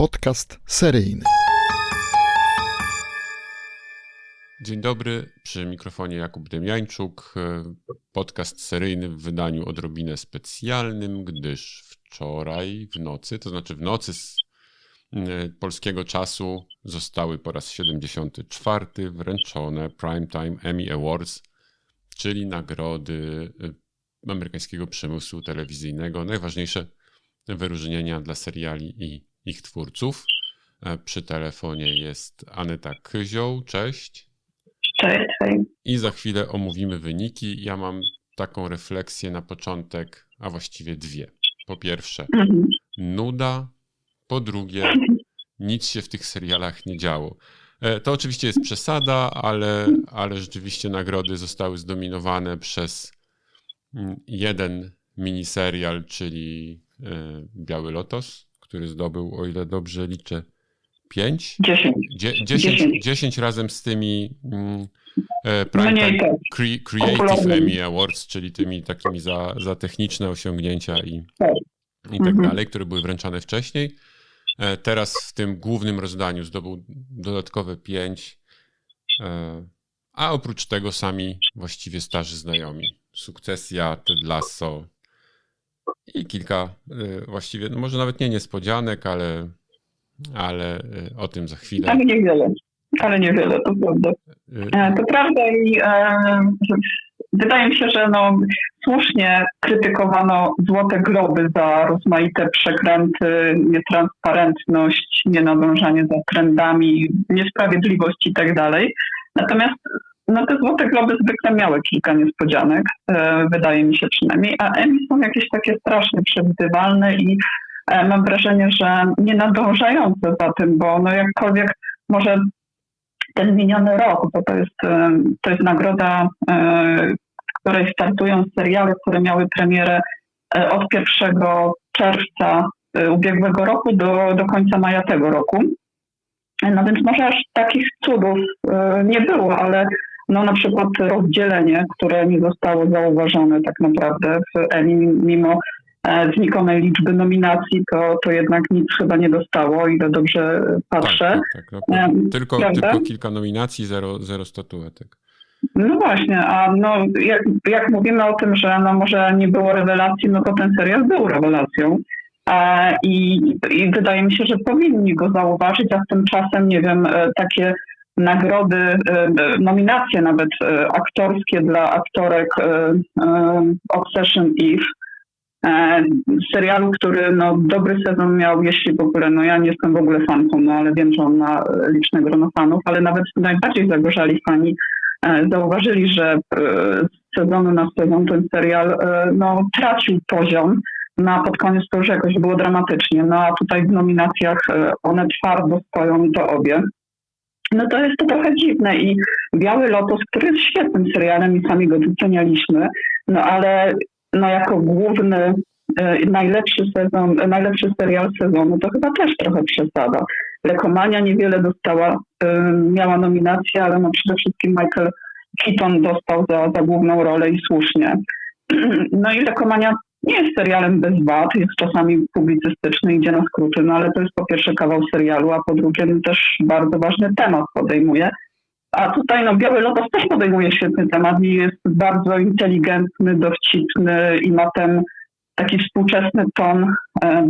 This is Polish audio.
Podcast seryjny. Dzień dobry, przy mikrofonie Jakub Demiańczuk. Podcast seryjny w wydaniu odrobinę specjalnym, gdyż wczoraj w nocy, to znaczy w nocy z e, polskiego czasu, zostały po raz 74 wręczone Primetime Emmy Awards, czyli nagrody e, amerykańskiego przemysłu telewizyjnego, najważniejsze wyróżnienia dla seriali i ich twórców. E, Przy telefonie jest Aneta Kyzioł, cześć. Cześć. I za chwilę omówimy wyniki. Ja mam taką refleksję na początek, a właściwie dwie. Po pierwsze, Mhm. nuda. Po drugie, nic się w tych serialach nie działo. E, To oczywiście jest przesada, ale, ale rzeczywiście nagrody zostały zdominowane przez mm, jeden miniserial, czyli e, Biały Lotos, który zdobył, o ile dobrze liczę, pięć. Dziesięć. Dzie, 10, Dziesięć. 10 razem z tymi mm, e, No i tak. Cre- Creative. Emmy Awards, czyli tymi takimi za, za techniczne osiągnięcia i, Tak. i tak Mhm. dalej, które były wręczane wcześniej. E, teraz w tym głównym rozdaniu zdobył dodatkowe 5, e, a oprócz tego sami właściwie starzy znajomi. Sukcesja, Ted Lasso i kilka e, właściwie, no może nawet nie niespodzianek, ale, ale e, o tym za chwilę. Ale niewiele. Ale niewiele, to prawda. E, E, To prawda i e, wydaje mi się, że no, słusznie krytykowano Złote Globy za rozmaite przekręty, nietransparentność, nienadążanie za trendami, niesprawiedliwość i tak dalej. Natomiast no, te Złote Globy zwykle miały kilka niespodzianek, e, wydaje mi się przynajmniej, a Emmy są jakieś takie strasznie przewidywalne i e, mam wrażenie, że nie nadążające za tym, bo no jakkolwiek może ten miniony rok, bo to jest, e, to jest nagroda, w której startują seriale, które miały premierę od 1 czerwca ubiegłego roku do, do końca maja tego roku. No więc może aż takich cudów nie było, ale no na przykład rozdzielenie, które nie zostało zauważone tak naprawdę w Emmy, mimo e, znikomej liczby nominacji, to, to jednak nic chyba nie dostało, ile dobrze patrzę. Tak, tak, no, Em, tylko, tylko kilka nominacji, zero, zero statuetek. No właśnie, a no jak, jak mówimy o tym, że no może nie było rewelacji, no to ten serial był rewelacją. E, i, I wydaje mi się, że powinni go zauważyć, a tymczasem, nie wiem, e, takie nagrody, e, e, nominacje nawet e, aktorskie dla aktorek Obsession Eve, serialu, który no, dobry sezon miał, jeśli w ogóle, no ja nie jestem w ogóle fanką, no ale wiem, że on ma liczne grono fanów, ale nawet najbardziej zagorzali fani zauważyli, że z sezonu na sezon ten serial no, tracił poziom, no a pod koniec to już jakoś było dramatycznie, no a tutaj w nominacjach one twardo stoją do obie. No to jest to trochę dziwne i Biały Lotos, który jest świetnym serialem i sami go docenialiśmy, no ale no jako główny, e, najlepszy sezon, najlepszy serial sezonu, to chyba też trochę przesada. Lekomania niewiele dostała, e, miała nominację, ale no przede wszystkim Michael Keaton dostał za, za główną rolę i słusznie. No i Lekomania nie jest serialem bez wad, jest czasami publicystyczny, idzie na skróty, no ale to jest po pierwsze kawał serialu, a po drugie no, też bardzo ważny temat podejmuje. A tutaj no, Biały Lotos też podejmuje świetny temat i jest bardzo inteligentny, dowcipny i ma ten taki współczesny ton, e,